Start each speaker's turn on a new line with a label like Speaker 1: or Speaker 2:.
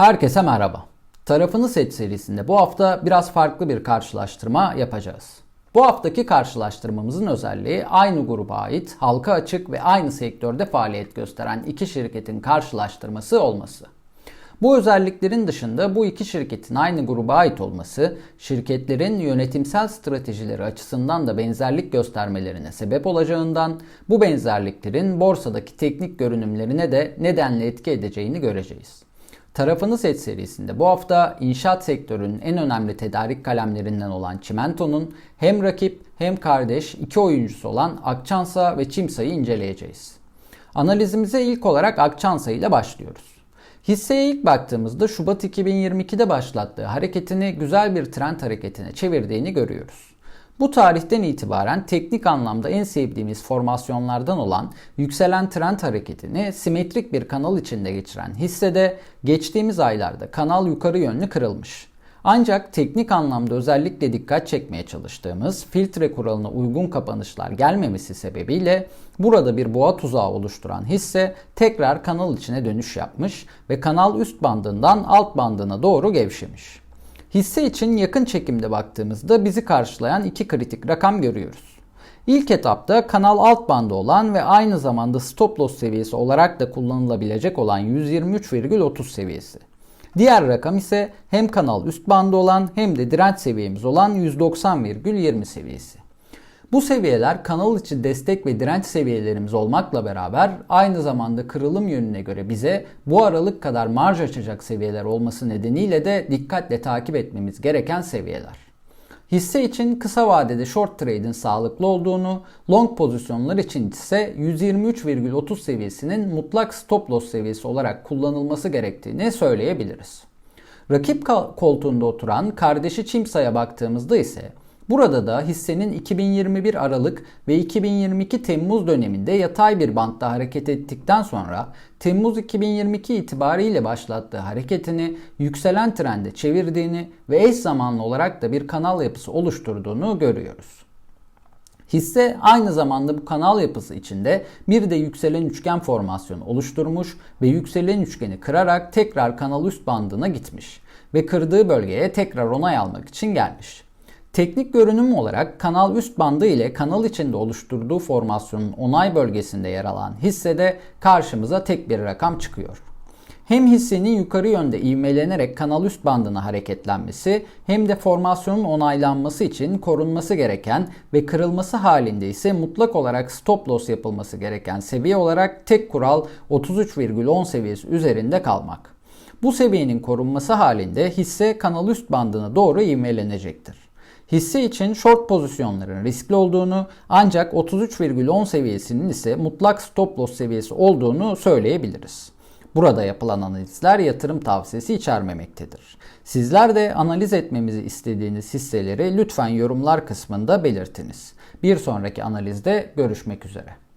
Speaker 1: Herkese merhaba. Tarafını seç serisinde bu hafta biraz farklı bir karşılaştırma yapacağız. Bu haftaki karşılaştırmamızın özelliği aynı gruba ait, halka açık ve aynı sektörde faaliyet gösteren iki şirketin karşılaştırması olması. Bu özelliklerin dışında bu iki şirketin aynı gruba ait olması, şirketlerin yönetimsel stratejileri açısından da benzerlik göstermelerine sebep olacağından bu benzerliklerin borsadaki teknik görünümlerine de nedenle etki edeceğini göreceğiz. Tarafını Seç serisinde bu hafta inşaat sektörünün en önemli tedarik kalemlerinden olan Çimento'nun hem rakip hem kardeş iki oyuncusu olan Akçansa ve Çimsa'yı inceleyeceğiz. Analizimize ilk olarak Akçansa ile başlıyoruz. Hisseye ilk baktığımızda Şubat 2022'de başlattığı hareketini güzel bir trend hareketine çevirdiğini görüyoruz. Bu tarihten itibaren teknik anlamda en sevdiğimiz formasyonlardan olan yükselen trend hareketini simetrik bir kanal içinde geçiren hissede geçtiğimiz aylarda kanal yukarı yönlü kırılmış. Ancak teknik anlamda özellikle dikkat çekmeye çalıştığımız filtre kuralına uygun kapanışlar gelmemesi sebebiyle burada bir boğa tuzağı oluşturan hisse tekrar kanal içine dönüş yapmış ve kanal üst bandından alt bandına doğru gevşemiş. Hisse için yakın çekimde baktığımızda bizi karşılayan iki kritik rakam görüyoruz. İlk etapta kanal alt bandı olan ve aynı zamanda stop loss seviyesi olarak da kullanılabilecek olan 123,30 seviyesi. Diğer rakam ise hem kanal üst bandı olan hem de direnç seviyemiz olan 190,20 seviyesi. Bu seviyeler kanal içi destek ve direnç seviyelerimiz olmakla beraber aynı zamanda kırılım yönüne göre bize bu aralık kadar marj açacak seviyeler olması nedeniyle de dikkatle takip etmemiz gereken seviyeler. Hisse için kısa vadede short trade'in sağlıklı olduğunu, long pozisyonlar için ise 123,30 seviyesinin mutlak stop loss seviyesi olarak kullanılması gerektiğini söyleyebiliriz. Rakip koltuğunda oturan kardeşi Çimsa'ya baktığımızda ise Burada da hissenin 2021 Aralık ve 2022 Temmuz döneminde yatay bir bantta hareket ettikten sonra Temmuz 2022 itibariyle başlattığı hareketini yükselen trende çevirdiğini ve eş zamanlı olarak da bir kanal yapısı oluşturduğunu görüyoruz. Hisse aynı zamanda bu kanal yapısı içinde bir de yükselen üçgen formasyonu oluşturmuş ve yükselen üçgeni kırarak tekrar kanal üst bandına gitmiş ve kırdığı bölgeye tekrar onay almak için gelmiş. Teknik görünüm olarak kanal üst bandı ile kanal içinde oluşturduğu formasyonun onay bölgesinde yer alan hissede karşımıza tek bir rakam çıkıyor. Hem hissenin yukarı yönde ivmelenerek kanal üst bandına hareketlenmesi hem de formasyonun onaylanması için korunması gereken ve kırılması halinde ise mutlak olarak stop loss yapılması gereken seviye olarak tek kural 33,10 seviyesi üzerinde kalmak. Bu seviyenin korunması halinde hisse kanal üst bandına doğru ivmelenecektir. Hisse için short pozisyonların riskli olduğunu ancak 33,10 seviyesinin ise mutlak stop loss seviyesi olduğunu söyleyebiliriz. Burada yapılan analizler yatırım tavsiyesi içermemektedir. Sizler de analiz etmemizi istediğiniz hisseleri lütfen yorumlar kısmında belirtiniz. Bir sonraki analizde görüşmek üzere.